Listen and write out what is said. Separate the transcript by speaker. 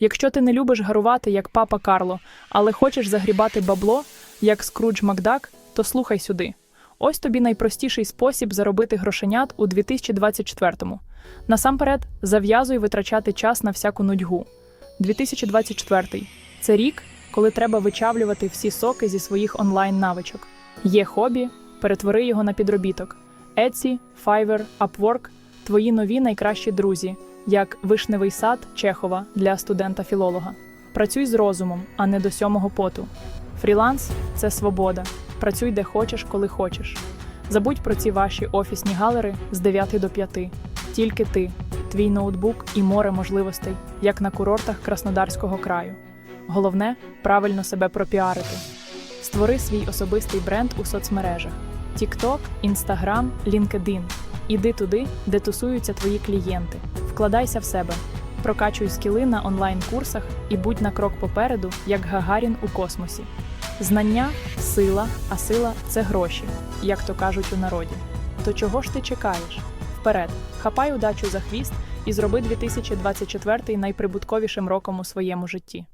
Speaker 1: Якщо ти не любиш гарувати як папа Карло, але хочеш загрібати бабло, як Скрудж Макдак, то слухай сюди. Ось тобі найпростіший спосіб заробити грошенят у 2024-му. Насамперед, зав'язуй витрачати час на всяку нудьгу. 2024 – це рік, коли треба вичавлювати всі соки зі своїх онлайн-навичок. Є хобі, перетвори його на підробіток. Etsy, Fiverr, Upwork – твої нові найкращі друзі, як вишневий сад Чехова для студента-філолога. Працюй з розумом, а не до сьомого поту. Фріланс це свобода. Працюй де хочеш, коли хочеш. Забудь про ці ваші офісні галери з 9 до 5. Тільки ти, твій ноутбук і море можливостей, як на курортах Краснодарського краю. Головне правильно себе пропіарити. Створи свій особистий бренд у соцмережах: TikTok, Instagram, LinkedIn. Іди туди, де тусуються твої клієнти. Вкладайся в себе, прокачуй скіли на онлайн-курсах і будь на крок попереду, як Гагарін у космосі. Знання сила, а сила це гроші, як то кажуть у народі. То чого ж ти чекаєш? Вперед, хапай удачу за хвіст і зроби 2024 найприбутковішим роком у своєму житті.